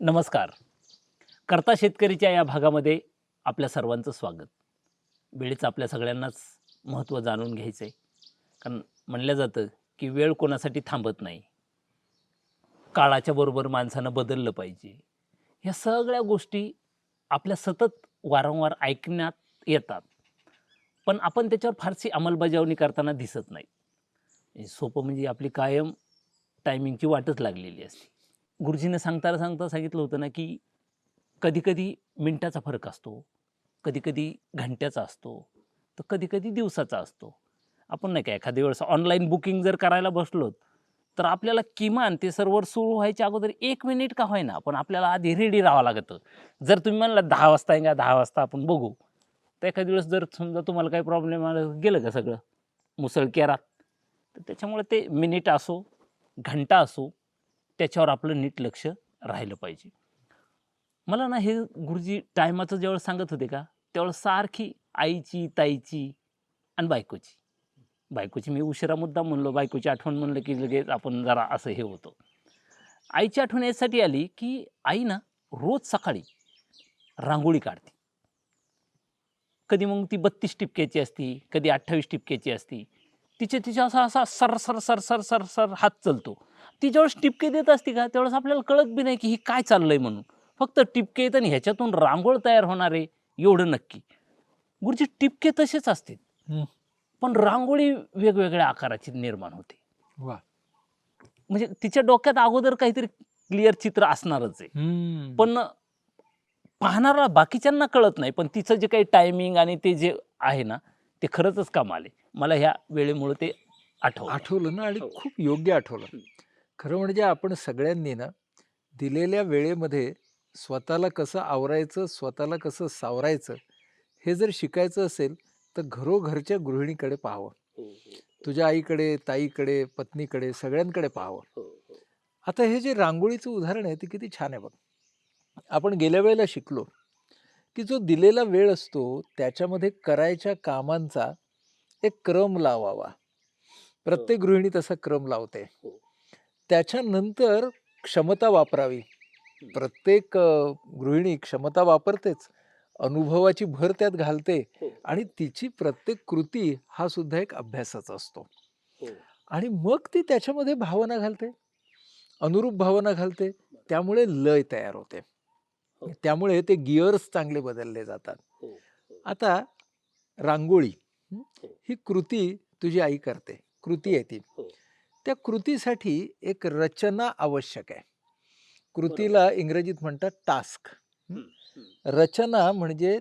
नमस्कार. करता शेतकरीच्या या भागामध्ये आपल्या सर्वांचं स्वागत. वेळेचं आपल्या सगळ्यांनाच महत्त्व जाणून घ्यायचं आहे कारण म्हणलं जातं की वेळ कोणासाठी थांबत नाही. काळाच्या बरोबर माणसानं बदललं पाहिजे. ह्या सगळ्या गोष्टी आपल्या सतत वारंवार ऐकण्यात येतात. पण आपण त्याच्यावर फारशी अंमलबजावणी करताना दिसत नाही. म्हणजे सोपं म्हणजे आपली कायम टायमिंगची वाटच लागलेली असते. गुरुजीने सांगता सांगता सांगितलं होतं ना की कधीकधी मिनटाचा फरक असतो कधीकधी घंट्याचा असतो तर कधीकधी दिवसाचा असतो. आपण नाही का एखाद्या वेळेस ऑनलाईन बुकिंग जर करायला बसलो तर आपल्याला किमान ते सर्व्हर सुरू व्हायच्या अगोदर एक मिनिट का होईना पण आपल्याला आधी रेडी राहावं लागतं. जर तुम्ही म्हणला दहा वाजता आहे का दहा वाजता आपण बघू. तर एखाद्या वेळेस जर समजा तुम्हाला काही प्रॉब्लेम आला गेलं का सगळं? मुसळकेरात तर त्याच्यामुळे ते मिनिट असो घंटा असो त्याच्यावर आपलं नीट लक्ष राहिलं पाहिजे. मला ना हे गुरुजी टायमाचं जेव्हा सांगत होते का त्यावेळेस सारखी आईची ताईची आणि बायकोची. बायकोची मी उशिरा मुद्दा म्हणलो बायकोची आठवण म्हणलं की लगेच आपण जरा असं हे होतं. आईची आठवण यासाठी आली की आई ना रोज सकाळी रांगोळी काढते. कधी मग ती बत्तीस टिपक्याची असती कधी अठ्ठावीस टिपक्याची असती. तिचे तिच्या असा असा सर सर सर सर सर सर हात चलतो. ती ज्यावेळेस टिपके देत असते का त्यावेळेस आपल्याला कळत बी नाही की ही काय चाललंय म्हणून फक्त टिपके येत आणि ह्याच्यातून रांगोळ तयार होणार आहे एवढं नक्की गुरुजी टिपके तसेच असते हं. पण रांगोळी वेगवेगळ्या आकाराची निर्माण होते वा म्हणजे तिच्या डोक्यात अगोदर काहीतरी क्लिअर चित्र असणारच आहे. पण पाहणारा बाकीच्यांना कळत नाही पण तिचं जे काही टायमिंग आणि ते जे आहे ना ते खरंच काम आले मला ह्या वेळेमुळे ते आठवलं आठवलं ना आणि हो. खूप योग्य आठवलं. खरं म्हणजे आपण सगळ्यांनी ना दिलेल्या वेळेमध्ये स्वतःला कसं आवरायचं स्वतःला कसं सावरायचं हे जर शिकायचं असेल तर घरोघरच्या गृहिणीकडे पाहावं. तुझ्या आईकडे ताईकडे पत्नीकडे सगळ्यांकडे पाहावं. आता हे जे रांगोळीचं उदाहरण आहे ते किती छान आहे बघ. आपण गेल्या वेळेला शिकलो की जो दिलेला वेळ असतो त्याच्यामध्ये करायच्या कामांचा एक क्रम लावावा. प्रत्येक गृहिणी तसा क्रम लावते. हो. त्याच्यानंतर क्षमता वापरावी. प्रत्येक गृहिणी क्षमता वापरतेच. अनुभवाची भर त्यात घालते हो. आणि तिची प्रत्येक कृती हा सुद्धा एक अभ्यासाचा असतो. हो. आणि मग ती त्याच्यामध्ये भावना घालते. अनुरूप भावना घालते. त्यामुळे लय तयार होते. हो. त्यामुळे ते गिअर्स चांगले बदलले जातात. आता रांगोळी हं, कृती तुझी आई करते. कृती आहे ती. त्या कृतीसाठी एक रचना आवश्यक आहे. कृतीला इंग्रजीत म्हणतात टास्क रचना म्हणजे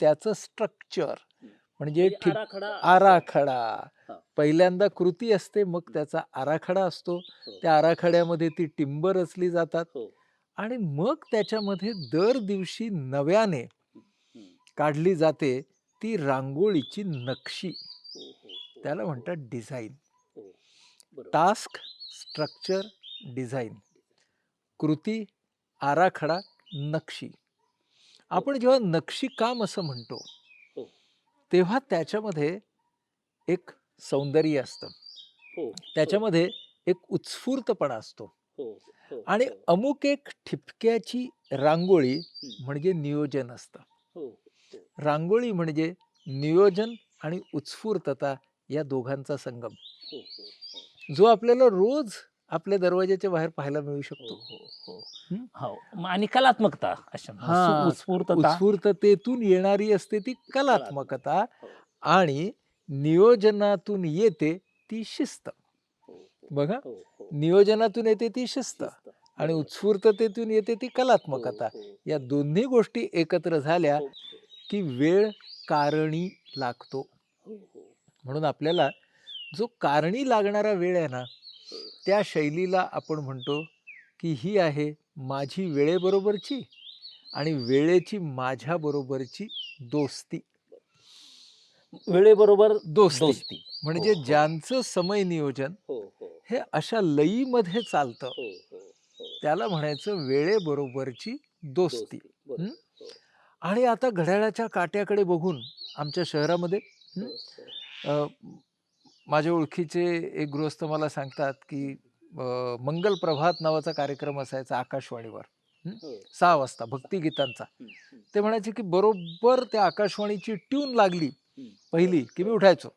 त्याचं स्ट्रक्चर म्हणजे ठिक आराखडा हा. पहिल्यांदा कृती असते मग त्याचा आराखडा असतो. त्या आराखड्यामध्ये ती टिंब रचली जातात हो. आणि मग त्याच्यामध्ये दर दिवशी नव्याने काढली जाते ती रांगोळीची नक्षी. त्याला म्हणतात डिझाईन टास्क स्ट्रक्चर डिझाईन कृती आराखडा नक्षी. आपण जेव्हा नक्षी काम असं म्हणतो हो. तेव्हा त्याच्यामध्ये एक सौंदर्य असतं. त्याच्यामध्ये एक उत्स्फूर्तपणा असतो. आणि अमुक एक ठिपक्याची रांगोळी म्हणजे नियोजन असतं. रांगोळी म्हणजे नियोजन आणि उत्स्फूर्तता या दोघांचा संगम. जो आपल्याला रोज आपल्या दरवाजाच्या बाहेर पाहायला मिळू शकतो. हं? हो मग आणि कलात्मकता हा, उत्स्फूर्तता. उत्स्फूर्ततेतून येणारी असते ती कलात्मकता हो. आणि नियोजनातून येते ती शिस्त. बघा. नियोजनातून येते ती शिस्त आणि उत्स्फूर्ततेतून येते ती कलात्मकता. या दोन्ही गोष्टी एकत्र झाल्या हो. की वेळ कारणी लागतो. म्हणून आपल्याला जो कारणी लागणारा वेळ आहे ना त्या शैलीला आपण म्हणतो की ही आहे माझी वेळेबरोबरची आणि वेळेची माझ्या बरोबरची दोस्ती. वेळेबरोबर दोस्ती. दोस्ती. म्हणजे हो, हो. ज्यांचं समय नियोजन हे अशा लयीमध्ये चालतं. त्याला म्हणायचं वेळेबरोबरची दोस्ती. हं? आणि आता घड्याळाच्या काट्याकडे बघून आमच्या शहरामध्ये हं? माझ्या ओळखीचे एक गृहस्थ मला सांगतात की अ, मंगल प्रभात नावाचा कार्यक्रम असायचा आकाशवाणीवर सहा वाजता भक्तिगीतांचा ते म्हणायचे की बरोबर त्या आकाशवाणीची ट्यून लागली पहिली की मी उठायचो.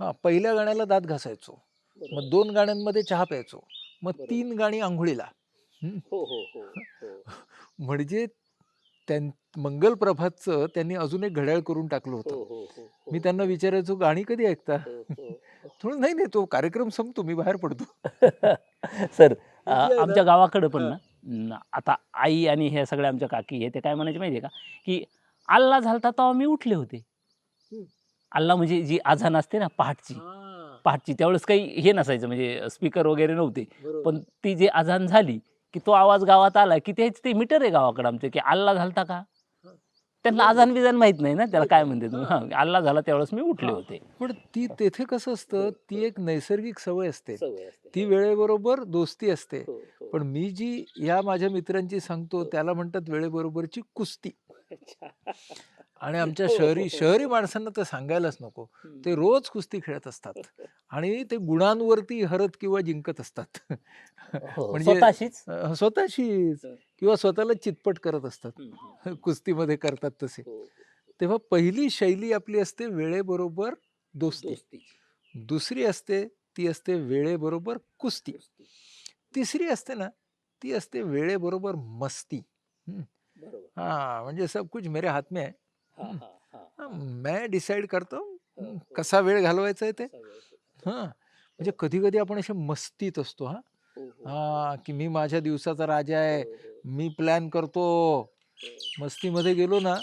हा. पहिल्या गाण्याला दात घासायचो. मग दोन गाण्यांमध्ये चहा प्यायचो. मग बरोबर. तीन गाणी आंघोळीला हं. म्हणजे त्यां मंगल प्रभातचं त्यांनी अजून एक घड्याळ करून टाकलं होतं. मी त्यांना विचारायचो गाणी कधी ऐकता? थोडं नाही नाही तो कार्यक्रम संपतो मी बाहेर पडतो सर अ? आमच्या गावाकडं पण हा. ना आता आई आणि ह्या सगळ्या आमच्या काकी हे ते काय म्हणायचे माहिती आहे का की अल्ला झालता तेव्हा मी उठले होते हम्म. अल्ला म्हणजे जी आझान असते ना पहाटची पहाटची त्यावेळेस काही हे नसायचं म्हणजे स्पीकर वगैरे नव्हते पण ती जी आझान झाली की तो आवाज गावात आला की तेच ते मीटर आहे गावाकडे आमच्या की अल्ला झालता का त्यांना आजान बिजान माहीत नाही ना त्याला काय म्हणते तुम्ही. हा अल्ला झाला त्यावेळेस मी उठले हा. होते. पण ती तेथे कसं असतं ती एक नैसर्गिक सवय असते. ती वेळेबरोबर दोस्ती असते. पण मी जी या माझ्या मित्रांची सांगतो त्याला म्हणतात वेळेबरोबरची कुस्ती. आणि आमच्या हो, हो, शहरी हो. शहरी माणसांना तर सांगायलाच नको. ते रोज कुस्ती खेळत असतात आणि ते गुणांवरती हरत किंवा जिंकत असतात. म्हणजे स्वतःशीच? किंवा स्वतःला चितपट करत असतात. कुस्तीमध्ये करतात तसे. तेव्हा पहिली शैली आपली असते वेळेबरोबर दोस्ती. दुसरी असते ती असते वेळेबरोबर कुस्ती. तिसरी असते ना ती असते वेळेबरोबर मस्ती. हा. म्हणजे सब कुछ मेरे हात में है हा, मैं डिसाईड करतो. हं, कसा वेळ घालवायचा आहे ते? हा. म्हणजे कधी कधी आपण अशा मस्तीत असतो हा. हा की मी माझ्या दिवसाचा राजा आहे. मी प्लॅन करतो. मस्तीमध्ये गेलो ना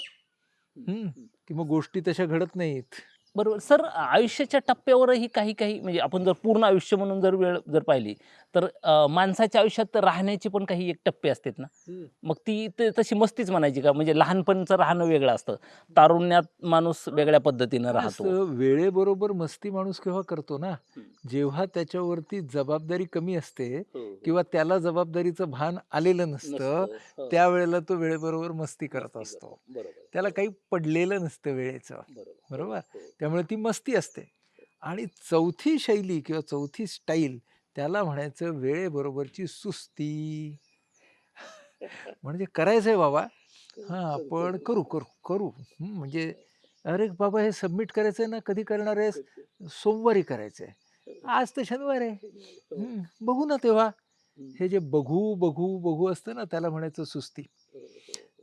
हं, की मग गोष्टी तशा घडत नाहीत. बरोबर. सर आयुष्याच्या टप्प्यावरही काही काही म्हणजे आपण जर पूर्ण आयुष्य म्हणून जर वेळ जर पाहिली तर माणसाच्या आयुष्यात राहण्याचे पण काही एक टप्पे असतात ना. मग ती तशी मस्तीच म्हणायची का? म्हणजे लहानपणचं राहणं वेगळं असतं. तारुण्यात माणूस वेगळ्या पद्धतीनं राहतो. वेळेबरोबर मस्ती माणूस केव्हा करतो ना जेव्हा त्याच्यावरती जबाबदारी कमी असते किंवा त्याला जबाबदारीचं भान आलेलं नसतं त्यावेळेला तो वेळेबरोबर मस्ती करत असतो. त्याला काही पडलेलं नसतं वेळेचं. बरोबर. त्यामुळे ती मस्ती असते. आणि चौथी शैली किंवा चौथी स्टाईल त्याला म्हणायचं वेळेबरोबरची सुस्ती. म्हणजे करायचंय बाबा. हा पण करू. करू करू हं, म्हणजे अरे बाबा हे सबमिट करायचंय ना कधी करणार आहेस? सोमवारी करायचंय. आज तर शनिवार आहे. हं, बघू ना तेव्हा. हे. जे बघू बघू बघू असतं ना त्याला म्हणायचं सुस्ती.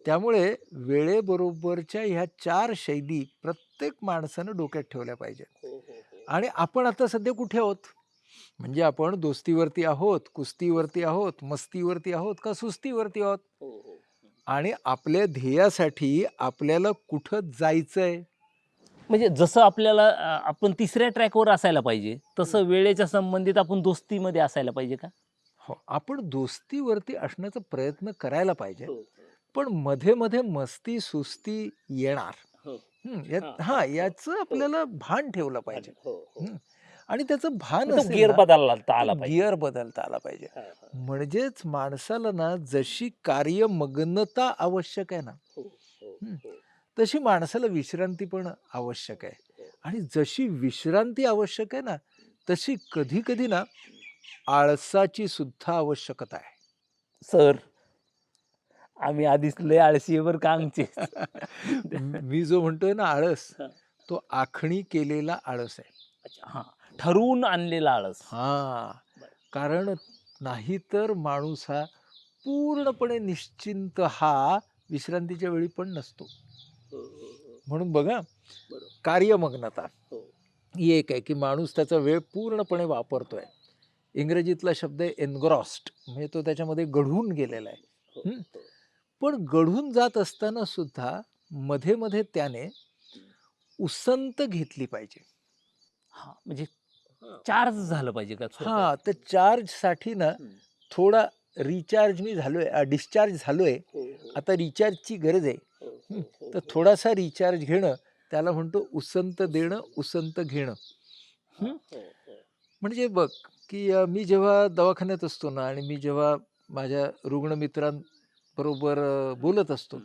त्यामुळे वेळेबरोबरच्या ह्या चार शैली प्रत्येक माणसानं डोक्यात ठेवल्या पाहिजेत. आणि आपण आता सध्या कुठे आहोत? म्हणजे आपण दोस्तीवरती आहोत कुस्तीवरती आहोत मस्तीवरती आहोत का सुस्तीवरती आहोत? आणि आपल्या ध्येयासाठी आपल्याला कुठं जायचंय? म्हणजे जसं आपल्याला अ, आपण तिसऱ्या ट्रॅकवर असायला पाहिजे तसं वेळेच्या संबंधित आपण दोस्तीमध्ये असायला पाहिजे का? हो आपण दोस्तीवरती असण्याचा प्रयत्न करायला पाहिजे. पण मध्ये मध्ये मस्ती सुस्ती येणार. हं, हा, हा हा, याचं आपल्याला भान ठेवलं पाहिजे. हं. आणि त्याचं भान गिअर बदलता आला गिअर बदलता आला पाहिजे. म्हणजेच माणसाला ना जशी कार्यमग्नता आवश्यक आहे ना तशी माणसाला विश्रांती पण आवश्यक आहे. आणि जशी विश्रांती आवश्यक आहे ना तशी कधी कधी ना आळसाची सुद्धा आवश्यकता आहे. सर आम्ही आधीच लय आळशी आहे बरं का आमचे. म- जो म्हणतोय ना आळस हा. तो आखणी केलेला आळस आहे. हा. ठरवून आणलेला आळस. हा. कारण नाहीतर माणूस हा पूर्णपणे निश्चिंत हा विश्रांतीच्या वेळी पण नसतो. म्हणून बघा कार्यमग्नता हो. ही एक आहे की माणूस त्याचा वेळ पूर्णपणे वापरतोय. इंग्रजीतला शब्द आहे एनग्रॉस्ड म्हणजे तो त्याच्यामध्ये गढून गेलेला आहे. हं? पण गढून जात असताना सुद्धा मध्ये मध्ये त्याने उसंत घेतली पाहिजे. हा म्हणजे चार्ज झालं पाहिजे का हा तर चार्जसाठी ना थोडा रिचार्ज मी झालोय डिस्चार्ज झालोय. आता रिचार्जची गरज आहे. तर थोडासा रिचार्ज घेणं त्याला म्हणतो उसंत देणं उसंत घेणं. हं? म्हणजे बघ की मी जेव्हा दवाखान्यात असतो ना आणि मी जेव्हा माझ्या रुग्णमित्रांबरोबर बोलत असतो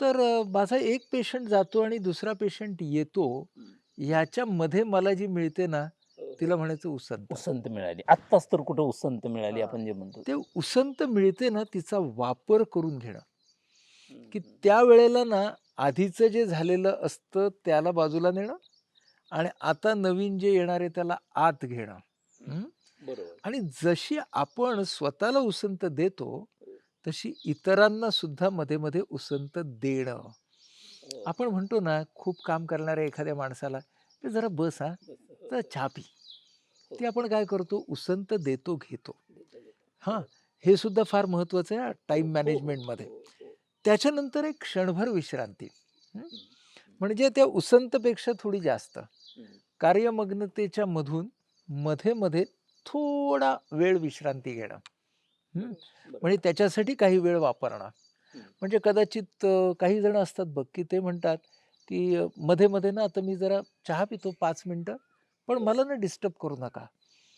तर माझा एक पेशंट जातो आणि दुसरा पेशंट येतो. याच्यामध्ये मला जी मिळते ना तिला म्हणायचं उसंत. उसंत मिळाली. आत्ताच तर कुठं उसंत मिळाली हा. आपण जे म्हणतो. ते उसंत मिळते ना तिचा वापर करून घेणं. की त्यावेळेला ना आधीचं जे झालेलं असतं त्याला बाजूला नेणं आणि आता नवीन जे येणार आहे त्याला आत घेणं. हं? बरोबर. आणि जशी आपण स्वतःला उसंत देतो तशी इतरांना सुद्धा मध्ये मध्ये उसंत देणं. आपण म्हणतो ना खूप काम करणाऱ्या एखाद्या माणसाला "ते जरा बस हा. तर चहा पी. ते आपण काय करतो? उसंत देतो घेतो. हां हे. सुद्धा फार महत्वाचं आहे टाइम मॅनेजमेंटमध्ये त्याच्यानंतर एक क्षणभर विश्रांती. हं? म्हणजे त्या उसंतपेक्षा थोडी जास्त. कार्यमग्नतेच्या मधून मध्ये मध्ये थोडा वेळ विश्रांती घेणं. हं? म्हणजे त्याच्यासाठी काही वेळ वापरणं. म्हणजे कदाचित काही जण असतात बघ की ते म्हणतात की मध्ये मध्ये ना आता मी जरा चहा पितो पाच मिनटं. पण मला ना डिस्टर्ब करू नका.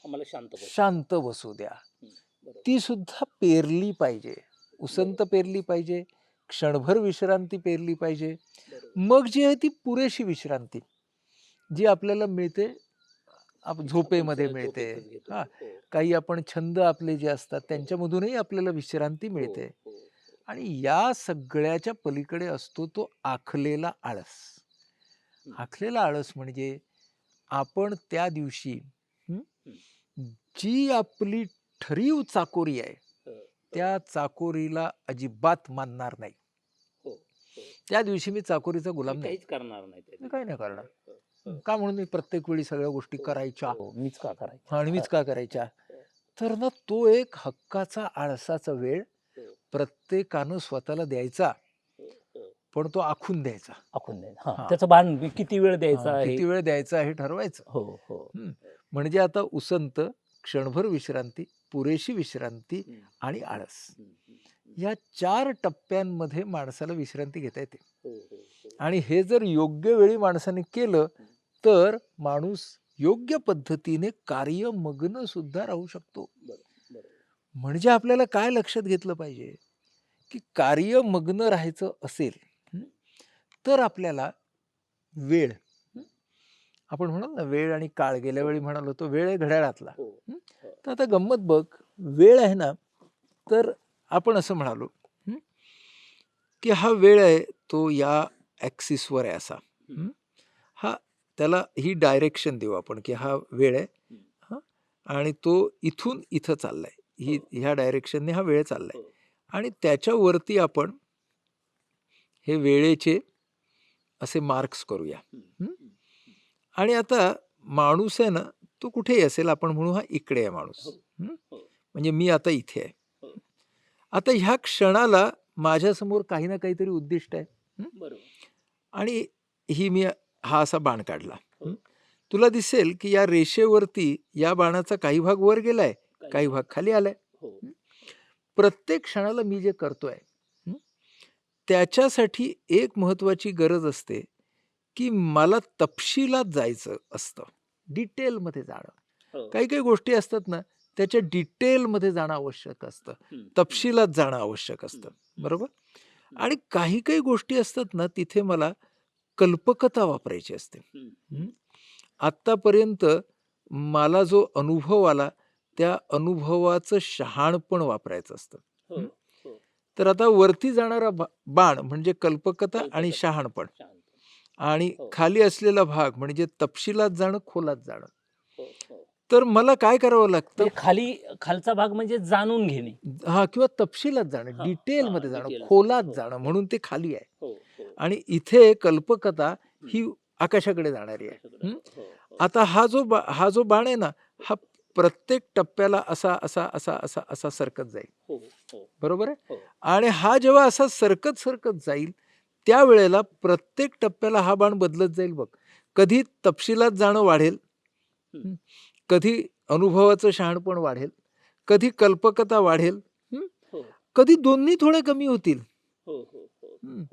मला शांत बस. शांत बसू द्या. बरोबर. ती सुद्धा पेरली पाहिजे. उसंत पेरली पाहिजे. क्षणभर विश्रांती पेरली पाहिजे. मग जी आहे ती पुरेशी विश्रांती. जी आपल्याला मिळते आप झोपेमध्ये मिळते. हा काही आपण छंद आपले जे असतात त्यांच्यामधूनही आपल्याला विश्रांती मिळते. आणि या सगळ्याच्या पलीकडे असतो तो आखलेला आळस. हं. आखलेला आळस म्हणजे आपण त्या दिवशी जी आपली ठरीव चाकोरी आहे त्या चाकोरीला अजिबात मानणार नाही. हो, हो. त्या दिवशी मी चाकोरीचा गुलाम नाही. करणार नाही काही नाही करणार. का म्हणून मी प्रत्येक वेळी सगळ्या गोष्टी हो. करायच्या? मीच का करायचं आणि मीच का करायच्या? तर ना तो एक हक्काचा आळसाचा वेळ प्रत्येकानं स्वतःला द्यायचा. पण तो आखून द्यायचा. आखून द्यायचं. हा, हा. त्याचं भान किती वेळ द्यायचा हा, आहे किती वेळ द्यायचा हे ठरवायचं. हो हो. म्हणजे आता उसंत क्षणभर विश्रांती पुरेशी विश्रांती आणि आळस. या चार टप्प्यांमध्ये माणसाला विश्रांती घेता येते. हो, आणि हे जर योग्य वेळी माणसाने केलं तर माणूस योग्य पद्धतीने कार्यमग्न सुद्धा राहू शकतो. म्हणजे आपल्याला काय लक्षात घेतलं पाहिजे? की कार्यमग्न राहायचं असेल हं, तर आपल्याला वेळ. हं, आपण म्हणाल ना वेळ आणि काळ गेल्या वेळी म्हणालो तो वेळ आहे घड्याळातला. हं? तर आता गंमत बघ वेळ आहे ना तर आपण असं म्हणालो हं, की हा वेळ आहे तो या ॲक्सिसवर आहे असा. हं? हा? त्याला ही डायरेक्शन देऊ आपण की हा वेळ आहे हां. आणि तो इथून इथं चाललाय. ही ह्या डायरेक्शनने हा वेळ चाललाय. आणि त्याच्यावरती आपण हे वेळेचे असे मार्क्स करूया. हं? आणि आता माणूस आहे ना तो कुठेही असेल आपण म्हणू हा इकडे आहे माणूस. हं? म्हणजे मी आता इथे आहे. आता ह्या क्षणाला माझ्यासमोर काही ना काहीतरी उद्दिष्ट आहे. आणि ही मी हा असा बाण काढला. हं? तुला दिसेल की या रेषेवरती या बाणाचा काही भाग वर गेलाय काही भाग खाली आलाय. प्रत्येक क्षणाला मी जे करतोय हं, त्याच्यासाठी एक महत्वाची गरज असते की मला तपशिलात जायचं असतं. डिटेलमध्ये जाणं. काही काही गोष्टी असतात ना त्याच्या डिटेलमध्ये जाणं आवश्यक असतं. तपशिलात जाणं आवश्यक असतं. बरोबर? आणि काही काही गोष्टी असतात ना तिथे मला कल्पकता वापरायची असते. हं? आत्तापर्यंत मला जो अनुभव आला त्या अनुभवाचं शहाणपण वापरायचं असतं. तर आता वरती जाणारा बाण म्हणजे कल्पकता आणि. शहाणपण. आणि हो. खाली असलेला भाग म्हणजे तपशिलात जाणं खोलात जाणं. तर मला काय करावं लागतं? म्हणजे खाली खालचा भाग म्हणजे जाणून घेणे. हा किंवा तपशिलात जाणं हा, डिटेलमध्ये हा, जाणं. खोलात हो. जाणं म्हणून ते खाली आहे. हो, आणि इथे कल्पकता ही आकाशाकडे जाणारी आहे. हं? आता हा जो बा हा जो बाण आहे ना हा प्रत्येक टप्प्याला असा असा असा असा असा सरकत जाईल बरोबर आहे हो. आणि हा जेव्हा असा सरकत सरकत जाईल त्यावेळेला प्रत्येक टप्प्याला हा बाण बदलत जाईल बघ कधी तपशिलात जाणं वाढेल हं. कधी अनुभवाचं शहाणपण वाढेल कधी कल्पकता वाढेल हो. कधी दोन्ही थोडे कमी होतील हं.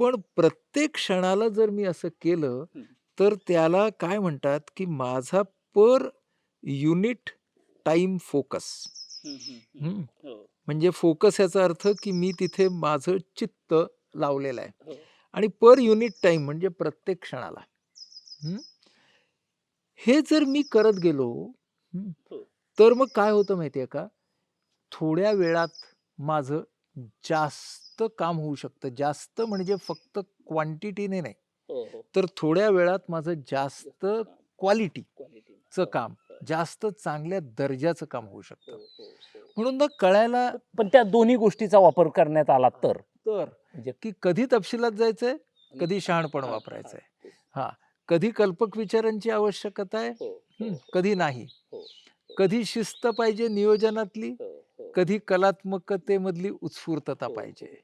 पण प्रत्येक क्षणाला जर मी असं केलं हं. तर त्याला काय म्हणतात की माझा पर युनिट टाइम फोकस. हं. म्हणजे फोकस याचा अर्थ की मी तिथे माझं चित्त लावलेलं आहे. आणि पर युनिट टाइम म्हणजे प्रत्येक क्षणाला. हं? हे जर मी करत गेलो हं, हो. तर मग काय होतं माहिती आहे का? थोड्या वेळात माझं जास्त काम होऊ शकतं. जास्त म्हणजे फक्त क्वांटिटीने नाही. हो हो. तर थोड्या वेळात माझं जास्त क्वालिटी क्वालिटी चं काम. जास्त चांगल्या दर्जाचं काम होऊ शकतं. हो, म्हणून ना कळायला पण त्या दोन्ही गोष्टीचा वापर करण्यात आला तर. तर म्हणजे की कधी तपशिलात जायचंय कधी शहाणपण वापरायचंय. हा कधी कल्पक विचारांची आवश्यकता आहे हं, कधी नाही. हो. कधी शिस्त पाहिजे नियोजनातली कधी कलात्मकतेमधली उत्स्फूर्तता हो, पाहिजे.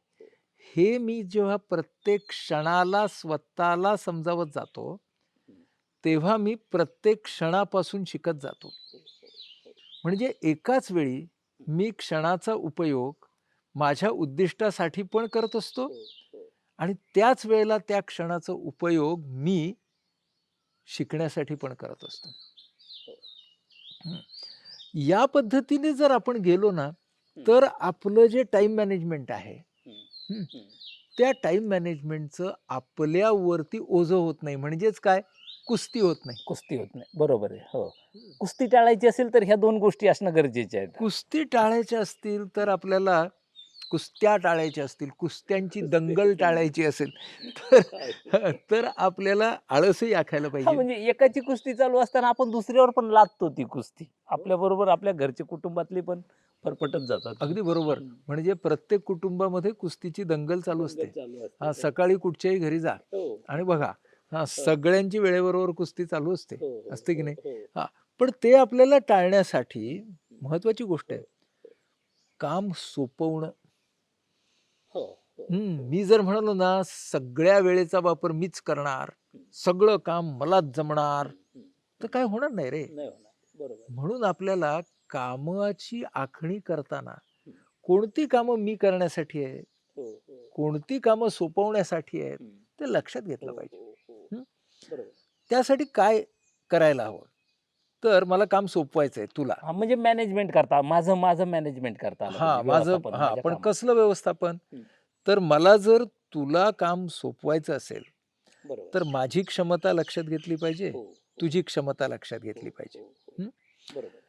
हे मी जेव्हा प्रत्येक क्षणाला स्वतःला समजावत जातो तेव्हा मी प्रत्येक क्षणापासून शिकत जातो. म्हणजे एकाच वेळी मी क्षणाचा उपयोग माझ्या उद्दिष्टासाठी पण करत असतो आणि त्याच वेळेला त्या क्षणाचा उपयोग मी शिकण्यासाठी पण करत असतो. या पद्धतीने जर आपण गेलो ना तर आपलं जे टाइम मॅनेजमेंट आहे त्या टाइम मॅनेजमेंटचं आपल्यावरती ओझं होत नाही. म्हणजेच काय? कुस्ती होत नाही. कुस्ती होत नाही. बरोबर आहे. हो. कुस्ती टाळायची असेल तर ह्या दोन गोष्टी असणं गरजेचे आहेत कुस्ती टाळायच्या असतील तर आपल्याला कुस्त्या टाळायच्या असतील कुस्त्यांची दंगल टाळायची. असेल तर तर आपल्याला आळसही आखायला हा पाहिजे. म्हणजे एकाची कुस्ती चालू असताना आपण दुसऱ्यावर पण लादतो ती कुस्ती. आपल्या बरोबर आपल्या घरचे कुटुंबातली पण फरफटत जातात. अगदी बरोबर. म्हणजे प्रत्येक कुटुंबामध्ये कुस्तीची दंगल चालू असते. चालू असते. हा सकाळी कुठच्याही घरी जा. हो, आणि बघा हा सगळ्यांची वेळेबरोबर कुस्ती चालू असते हो, हो, असते की नाही? हो, पण ते आपल्याला टाळण्यासाठी महत्वाची गोष्ट आहे काम सोपवणं हो, हो. हम्म, मी जर म्हणालो ना सगळ्या वेळेचा वापर मीच करणार सगळं काम मलाच जमणार तर काय होणार नाही रे नाही होणार. बरोबर म्हणून आपल्याला कामाची आखणी करताना कोणती कामं मी करण्यासाठी आहे हो, हो. कोणती कामं सोपवण्यासाठी आहेत. ते लक्षात घेतलं हो, पाहिजे हो, हो. हं? त्यासाठी काय करायला हवं तर मला काम सोपवायचंय तुला हा, म्हणजे मॅनेजमेंट करता माझं माझं मॅनेजमेंट करता आलं हा पाहिजे, माझं व्यवस्थापन हा माझ्या पण कामाचं. कसलं व्यवस्थापन. तर मला जर तुला काम सोपवायचं असेल बरोबर. तर माझी क्षमता लक्षात घेतली पाहिजे हो, हो, तुझी क्षमता लक्षात हो, घेतली पाहिजे हो, हो. हं? बरोबर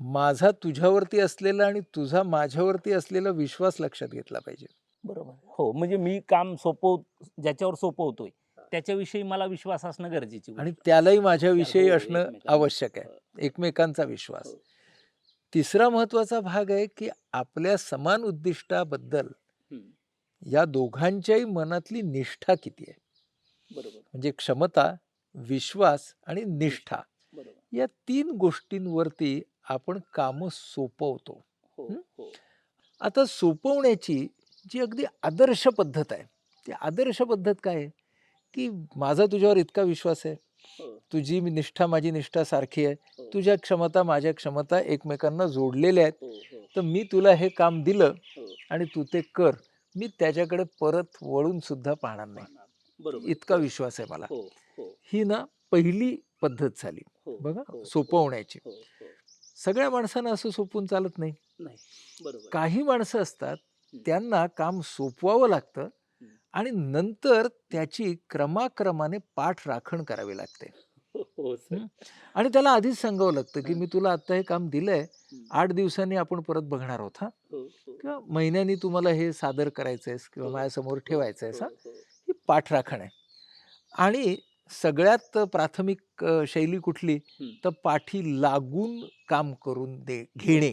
माझा तुझ्यावरती असलेला आणि तुझा माझ्यावरती असलेला विश्वास लक्षात घेतला पाहिजे बरोबर हो म्हणजे मी काम सोपव ज्याच्यावर सोपवतोय त्याच्याविषयी मला विश्वास असणं गरजेची आणि. त्यालाही माझ्याविषयी हो, असणं. आवश्यक आहे. एकमेकांचा विश्वास. हो. तिसरा महत्त्वाचा भाग आहे की आपल्या समान उद्दिष्टाबद्दल. या दोघांच्याही मनातली निष्ठा किती आहे? बरोबर. म्हणजे क्षमता विश्वास आणि निष्ठा. या तीन गोष्टींवरती आपण कामं सोपवतो. हो हं? हो. आता सोपवण्याची जी अगदी आदर्श पद्धत आहे ती आदर्श पद्धत काय आहे? की माझा तुझ्यावर इतका विश्वास आहे. हो, तुझी मी निष्ठा माझी निष्ठा सारखी आहे. हो, तुझ्या क्षमता माझ्या क्षमता एकमेकांना जोडलेल्या आहेत. हो, तर मी तुला हे काम दिलं. आणि तू ते कर. मी त्याच्याकडे परत वळून सुद्धा पाहणार नाही. इतका विश्वास आहे मला. हो ना पहिली पद्धत झाली. बघा सोपवण्याची. सगळ्या माणसांना असं सोपवून चालत नाही. काही माणसं असतात. त्यांना काम सोपवावं लागतं. आणि नंतर त्याची क्रमाक्रमाने पाठ राखण करावी लागते. हो, हो सर. आणि त्याला आधीच सांगावं लागतं की मी तुला आता हे काम दिलंय. आठ दिवसांनी आपण परत बघणार आहोत हा. हो, किंवा महिन्यांनी तुम्हाला हे सादर करायचंय किंवा हो, माझ्यासमोर ठेवायचंय हो, हा. हो, ही पाठराखण आहे. आणि सगळ्यात प्राथमिक शैली कुठली. तर पाठी लागून काम करून दे घेणे.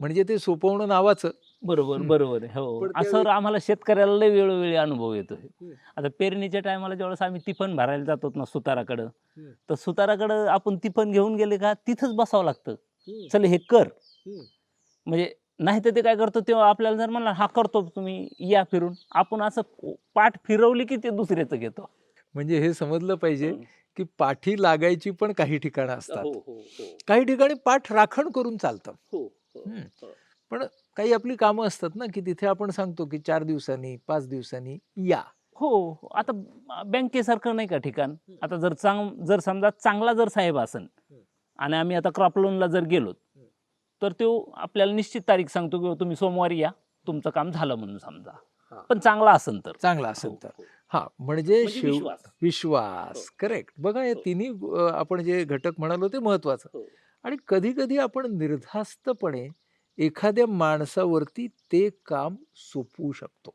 म्हणजे ते सोपवणं नावाचं. बरोबर हं. बरोबर आहे हो पण असं आम्हाला शेतकऱ्याला लय वेळोवेळी अनुभव येतो हं. आता पेरणीच्या टायमाला ज्यावेळेस आम्ही टिफन भरायला जातो ना सुताराकडं हं. तर सुताराकडं आपण टिफन घेऊन गेले का तिथंच बसावं लागतं हं. चल हे कर हं. म्हणजे नाही तर ते काय करतो तेव्हा आपल्याला जर म्हणला हा करतो तुम्ही या फिरून आपण असं पाठ फिरवली की ते दुसऱ्याचं घेतो म्हणजे हे समजलं पाहिजे की पाठी लागायची पण काही ठिकाणं असतात हो हो हो काही ठिकाणी पाठ राखण करून चालतं हो हो हं. हो. पण काही आपली कामं असतात ना की तिथे आपण सांगतो की चार दिवसांनी पाच दिवसांनी या हो आता बँकेसारखं नाही का ठिकाण आता जर चांग जर समजा चांगला जर साहेब असेल हं. आणि आम्ही आता क्रॉप लोनला जर गेलो तर तो आपल्याला निश्चित तारीख सांगतो की तुम्ही सोमवारी या तुमचं काम झालं म्हणून समजा हा. पण चांगला असेल तर चांगला हो, असेल तर हो. हा म्हणजे म्हणजे शिव विश्वास. हो. करेक्ट बघा हे हो. तिन्ही आपण जे घटक म्हणालो ते महत्वाचं हो. आणि कधी कधी आपण निर्धास्तपणे एखाद्या माणसावरती ते काम सोपवू शकतो.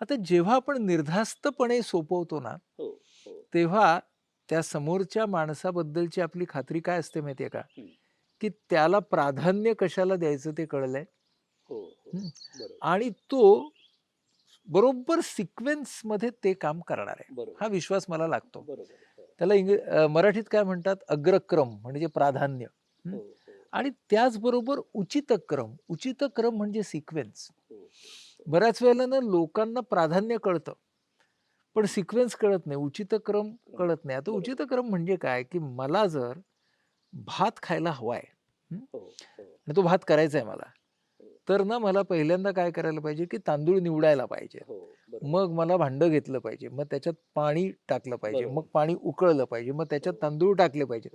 आता जेव्हा आपण निर्धास्तपणे सोपवतो ना हो, हो. तेव्हा त्या समोरच्या माणसाबद्दलची आपली खात्री काय असते माहितीये का. की त्याला प्राधान्य कशाला द्यायचं ते कळलंय. हो, आणि तो बरोबर सिक्वेन्समध्ये ते काम करणार आहे. हा विश्वास मला लागतो. त्याला इंग्र अ, मराठीत काय म्हणतात? अग्रक्रम म्हणजे प्राधान्य. आणि त्याचबरोबर उचित क्रम उचित क्रम म्हणजे सिक्वेन्स हो, हो. बऱ्याच वेळेला ना लोकांना प्राधान्य कळतं पण सिक्वेन्स कळत नाही उचित क्रम कळत नाही आता. उचित क्रम म्हणजे काय की मला जर भात खायला हवाय हो, हो. आणि तो भात करायचा आहे मला तर ना मला पहिल्यांदा काय करायला पाहिजे की तांदूळ निवडायला पाहिजे. मग मला भांडं घेतलं पाहिजे मग त्याच्यात पाणी टाकलं पाहिजे. मग पाणी उकळलं पाहिजे मग त्याच्यात. तांदूळ टाकले पाहिजे.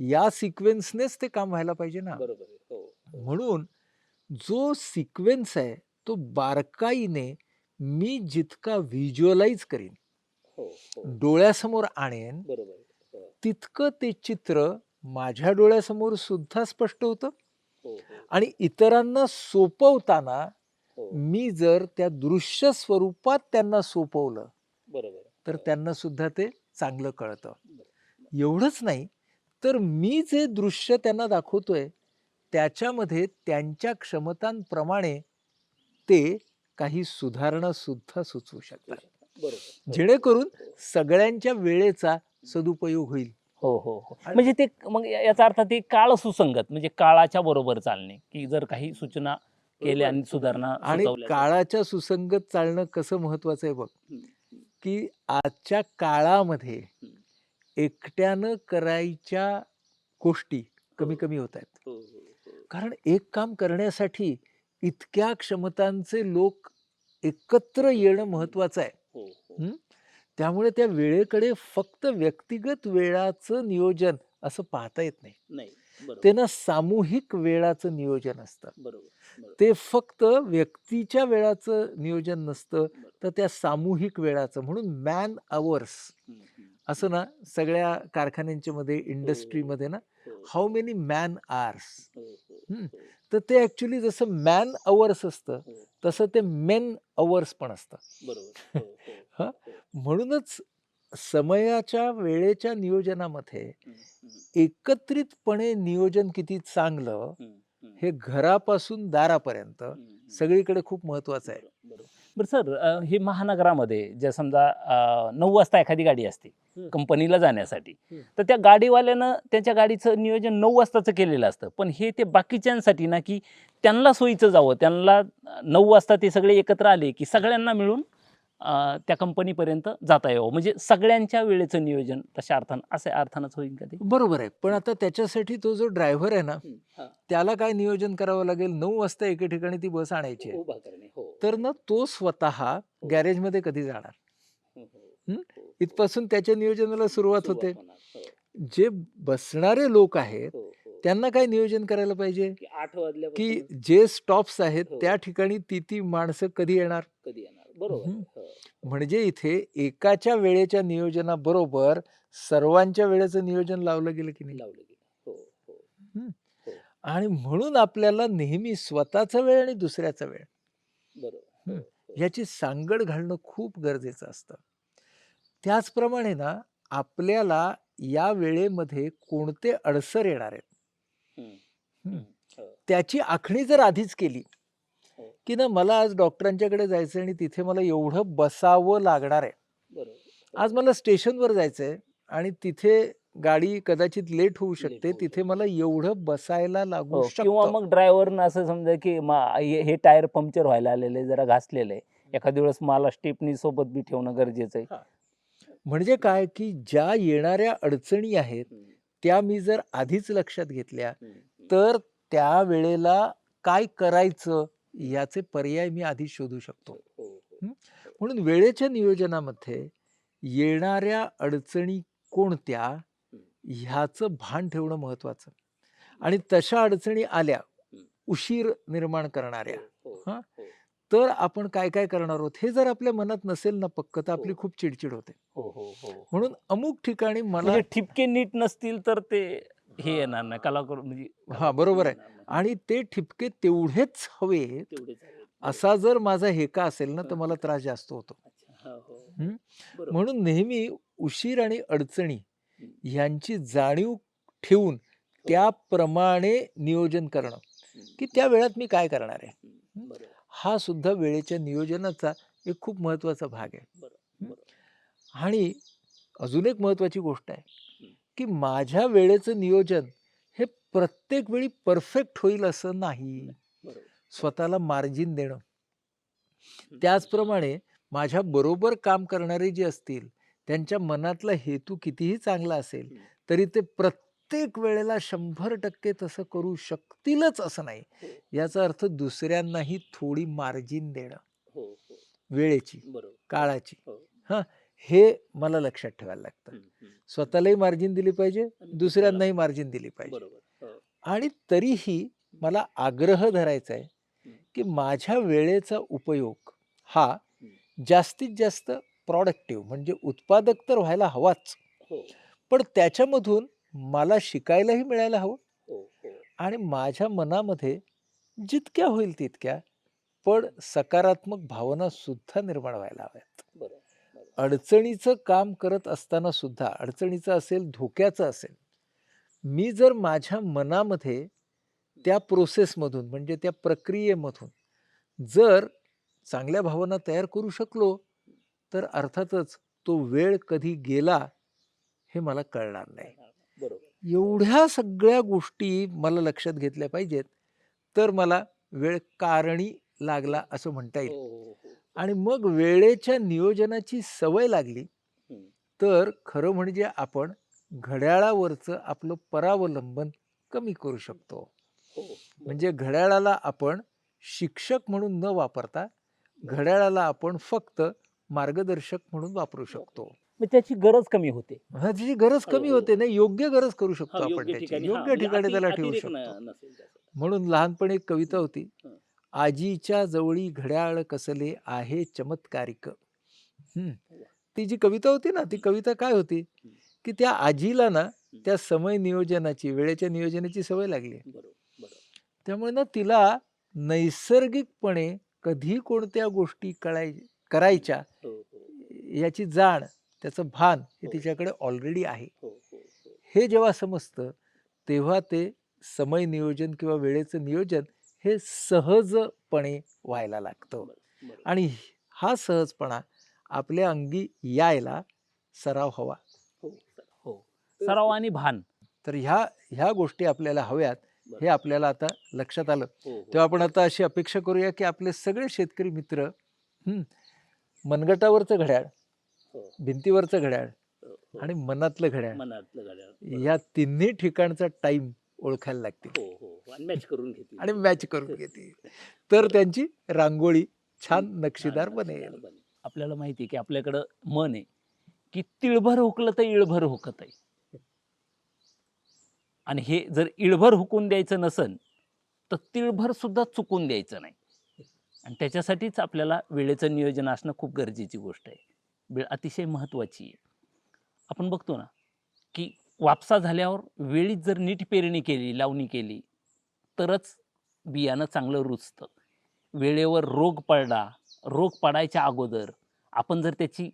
या सिक्वेन्सनेच ते काम व्हायला पाहिजे ना बरोबर. हो, हो. म्हणून जो सिक्वेन्स आहे तो बारकाईने मी जितका व्हिज्युअलाइज करीन हो. डोळ्यासमोर आणेन बरोबर तितकं ते चित्र माझ्या डोळ्यासमोर सुद्धा स्पष्ट होतं. आणि इतरांना सोपवताना. मी जर त्या दृश्य स्वरूपात त्यांना सोपवलं बरोबर. तर. त्यांना सुद्धा ते चांगलं कळतं. एवढंच नाही तर मी जे दृश्य त्यांना दाखवतोय त्याच्यामध्ये त्यांच्या क्षमतांप्रमाणे ते काही सुधारणा सुद्धा सुचवू शकतात. जेणेकरून. सगळ्यांच्या वेळेचा सदुपयोग होईल हो हो हो म्हणजे ते मग याचा अर्थ ते काळ सुसंगत म्हणजे काळाच्या बरोबर चालणे की जर काही सूचना केल्या आणि सुधारणा आणि काळाच्या सुसंगत चालणं कसं महत्वाचं आहे बघ. की आजच्या काळामध्ये. एकट्यानं करायच्या गोष्टी कमी कमी होत आहेत हो, हो, हो. कारण एक काम करण्यासाठी इतक्या क्षमतांचे लोक एकत्र येणं महत्वाचं आहे हो, हो. हं? त्यामुळे त्या वेळेकडे फक्त व्यक्तिगत वेळाचं नियोजन असं पाहता येत नाही नाही बरोबर ते ना सामूहिक वेळाचं नियोजन असतं बरोबर बरोबर. ते फक्त व्यक्तीच्या वेळाचं नियोजन नसतं तर त्या सामूहिक वेळाचं म्हणून मॅन अवर्स हं, हं. असं ना सगळ्या कारखान्यांच्या मध्ये इंडस्ट्रीमध्ये ना हाऊ मेनी मॅन आर्स तर ते ऍक्च्युली जसं मॅन अवर्स असतं हो. तसं ते मेन अवर्स पण असतं. बरोबर. हो, हो. म्हणूनच समयाच्या वेळेच्या नियोजनामध्ये एकत्रितपणे नियोजन किती चांगलं हं, घरापासून दारापर्यंत. सगळीकडे खूप महत्वाचं आहे. बरं सर हे महानगरामध्ये जे समजा नऊ वाजता एखादी गाडी असते. कंपनीला जाण्यासाठी. तर त्या गाडीवाल्यानं त्यांच्या गाडीचं नियोजन नऊ वाजताचं केलेलं असतं पण हे ते बाकीच्यांसाठी ना की त्यांना सोयीचं जावं त्यांना नऊ वाजता ते सगळे एकत्र आले की सगळ्यांना मिळून त्या कंपनीपर्यंत जाता यावं म्हणजे सगळ्यांच्या वेळेचं नियोजन तशा अर्थानं असे अर्थानच होईल का ते बरोबर आहे पण आता त्याच्यासाठी तो जो ड्रायव्हर आहे ना हा. त्याला काय नियोजन करावं लागेल नऊ वाजता एके ठिकाणी ती बस आणायची आहे उभा करणे हो तर ना तो स्वतः गॅरेजमध्ये कधी जाणार हो, हो, हं? हो, हो. इथपासून त्याच्या नियोजनाला सुरुवात होते. हो, जे बसणारे लोक आहेत हो, हो. त्यांना काय नियोजन करायला पाहिजे की आठ वाजल्यापासून की जे स्टॉप्स आहेत हो. त्या ठिकाणी ती ती माणसं कधी येणार कधी येणार बरोबर. हो. म्हणजे इथे एकाच्या वेळेच्या नियोजनाबरोबर सर्वांच्या वेळेचं नियोजन लावलं गेलं की नाही? लावलं गेलं. हो हो. आणि म्हणून आपल्याला नेहमी स्वतःचा वेळ आणि दुसऱ्याचा वेळ. बरोबर. हं. हो, हो. याची सांगड घालणं खूप गरजेचं असतं. त्याचप्रमाणे ना आपल्याला या वेळेमध्ये कोणते अडसर येणार आहेत? हं. हो, त्याची आखणी जर आधीच केली हो. की ना मला आज डॉक्टरांच्याकडे जायचं आणि तिथे मला एवढं बसावं लागणार आहे. आज मला स्टेशनवर जायचंय आणि तिथे गाडी कदाचित लेट होऊ शकते तिथे. मला एवढं बसायला लागू हो, किंवा मग ड्रायव्हरनं असं समजा की मा- हे टायर पंक्चर व्हायला आलेले जरा घासलेलं आहे एखाद्या वेळेस मला स्टेपनी सोबत बी ठेवणं गरजेचं आहे. म्हणजे काय की ज्या येणाऱ्या अडचणी आहेत त्या मी जर आधीच लक्षात घेतल्या. तर त्या वेळेला काय करायचं? याचे पर्याय मी आधी शोधू शकतो हो, हो. म्हणून वेळेच्या नियोजनामध्ये येणाऱ्या अडचणी कोणत्या ह्याचं भान ठेवणं महत्वाचं आणि तशा अडचणी आल्या हं. उशीर निर्माण करणाऱ्या हो, हो, हा? हो. तर आपण काय काय करणार आहोत हे जर आपल्या मनात नसेल ना पक्क तर आपली हो. खूप चिडचिड होते हो हो हो म्हणून अमुक ठिकाणी मला म्हणजे ठिपके नीट नसतील तर ते हे येणार नाही कलाकार म्हणजे हा, बरोबर आहे. आणि ते ठिपके तेवढेच आहे. असा जर माझा हेका असेल ना तर मला त्रास जास्त होतो हो, हो. हं? म्हणून नेहमी उशीर आणि अडचणी हं. यांची जाणीव ठेवून त्याप्रमाणे नियोजन करणं हं. की त्या वेळात मी काय करणार आहे हं. हं? हा सुद्धा वेळेच्या नियोजनाचा एक खूप महत्त्वाचा भाग आहे हं? आणि अजून एक महत्वाची गोष्ट आहे हं. की माझ्या वेळेचं नियोजन हे प्रत्येक वेळी परफेक्ट होईल असं नाही स्वतःला मार्जिन देणं. त्याचप्रमाणे माझ्या बरोबर काम करणारे जे असतील त्यांच्या मनातला हेतू कितीही चांगला असेल. तरी ते प्रत्येक वेळेला शंभर टक्के तसं करू शकतीलच असं नाही हो, याचा अर्थ दुसऱ्यांनाही थोडी मार्जिन देणं हो, हो. वेळेची बरोबर काळाची हो. हां मला लक्षात ठेवायला लागतं. स्वतःलाही मार्जिन दिली पाहिजे दुसऱ्यांनाही मार्जिन दिली पाहिजे हो. आणि तरीही मला आग्रह धरायचा आहे. की माझ्या वेळेचा उपयोग हा जास्तीत जास्त प्रॉडक्टिव्ह म्हणजे उत्पादक तर व्हायला हवाच हो, पण त्याच्यामधून मला शिकायलाही मिळायला हवं हो. आणि माझ्या मनामध्ये जितक्या होईल तितक्या पण सकारात्मक भावना सुद्धा निर्माण व्हायला हव्यात. अडचणीचं काम करत असताना सुद्धा अडचणीचं असेल धोक्याचं असेल मी जर माझ्या मनामध्ये त्या प्रोसेसमधून म्हणजे त्या प्रक्रियेमधून जर चांगल्या भावना तयार करू शकलो तर अर्थातच तो वेळ कधी गेला हे मला कळणार नाही. बरोबर. एवढ्या सगळ्या गोष्टी मला लक्षात घेतल्या पाहिजेत तर मला वेळ कारणी लागला असं म्हणता हो, येईल हो, हो. आणि मग वेळेच्या नियोजनाची सवय लागली. तर खरं म्हणजे आपण घड्याळावरचं आपलं परावलंबन कमी करू शकतो हो. म्हणजे घड्याळाला आपण शिक्षक म्हणून न वापरता घड्याळाला आपण फक्त मार्गदर्शक म्हणून वापरू शकतो त्याची गरज कमी होते हा, त्याची गरज कमी हो. होते नाही योग्य गरज करू शकतो आपण त्याची योग्य म्हणजे ठिकाणी त्याला ठेवू शकतो. म्हणून लहानपणी एक कविता होती. आजीच्या जवळी घड्याळ कसले आहे चमत्कारिक. ती जी कविता होती ना ती कविता काय होती. की त्या आजीला ना त्या समय नियोजनाची वेळेच्या नियोजनाची सवय लागली. बरोबर बरोबर. त्यामुळे ना तिला नैसर्गिकपणे कधी कोणत्या गोष्टी कळाय करायच्या हो, हो, याची जाण त्याचं भान हे हो. तिच्याकडे ऑलरेडी आहे. हो, हो, हो. हे जेव्हा समजतं तेव्हा ते समय नियोजन किंवा वेळेचं नियोजन हे सहजपणे व्हायला लागतं. आणि हा सहजपणा आपल्या अंगी यायला सराव हवा हो, हो. सराव आणि भान तर ह्या ह्या गोष्टी आपल्याला हव्यात हे. आपल्याला आता लक्षात आलं हो, हो. तेव्हा आपण आता अशी अपेक्षा करूया की आपले सगळे शेतकरी मित्र मनगटावरचं घड्याळ भिंतीवरचं घड्याळ. आणि मनातलं घड्याळ मनातलं घड्याळ बरोबर. या तिन्ही ठिकाणचा टाइम ओळखायला लागतील. आणि मॅच करून घेतील. आणि मॅच करून घेतील. तर त्यांची रांगोळी छान नक्षीदार बनेल. बनेल. आपल्याला माहिती आहे की आपल्याकडं मन आहे की तिळभर हुकलं तर इळभर हुकत आहे आणि हे जर इळभर हुकून द्यायचं नसन तर तिळभर सुद्धा चुकून द्यायचं नाही. आणि त्याच्यासाठीच आपल्याला वेळेचं नियोजन असणं खूप गरजेची गोष्ट आहे. वेळ अतिशय महत्त्वाची आहे. आपण बघतो ना की वापसा झाल्यावर वेळीच जर नीट पेरणी केली लावणी केली तरच बियाणं चांगलं रुजतं. वेळेवर रोग पडला रोग पडायच्या अगोदर आपण जर त्याची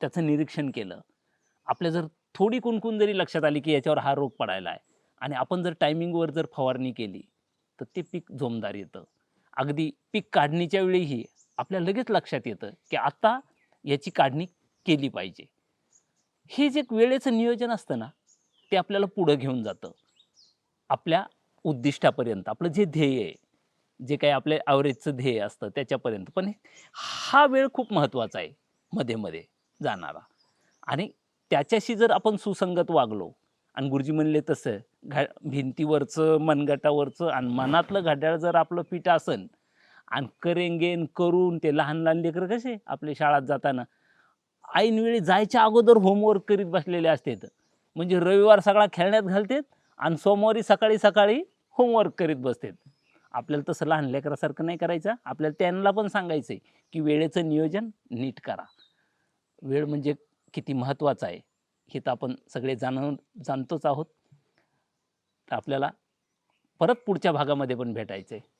त्याचं निरीक्षण केलं आपल्या जर थोडी कुणकुण जरी लक्षात आली की याच्यावर हा रोग पडायला आहे आणि आपण जर टायमिंगवर जर फवारणी केली तर ते पीक जोमदार येतं. अगदी पीक काढणीच्या वेळीही आपल्या लगेच लक्षात येतं की आता याची काढणी केली पाहिजे. हे जे वेळेचं नियोजन असतं ना ते आपल्याला पुढं घेऊन जातं. आपल्या उद्दिष्टापर्यंत आपलं जे ध्येय आहे जे काही आपले ॲव्हरेजचं ध्येय असतं त्याच्यापर्यंत. पण हा वेळ खूप महत्त्वाचा आहे मध्ये मध्ये जाणारा. आणि त्याच्याशी जर आपण सुसंगत वागलो आणि गुरुजी म्हणले तसं घा भिंतीवरचं मनगटावरचं आणि मनातलं घड्याळ जर आपलं पीठ असन आणि करेंगेन करून ते लहान लहान लेकरं कसे आपले शाळेत जाताना ऐनवेळी जायच्या अगोदर होमवर्क करीत बसलेले असतात. म्हणजे रविवार सगळा खेळण्यात घालतात आणि सोमवारी सकाळी सकाळी होमवर्क करीत बसतात. आपल्याला तसं लहान लेकरासारखं नाही करायचं. आपल्याला त्यांना पण सांगायचं आहे की वेळेचं नियोजन नीट करा. वेळ म्हणजे किती महत्त्वाचा आहे हे तर आपण सगळे जाणून जाणतोच आहोत. तर आपल्याला परत पुढच्या भागामध्ये पण भेटायचं आहे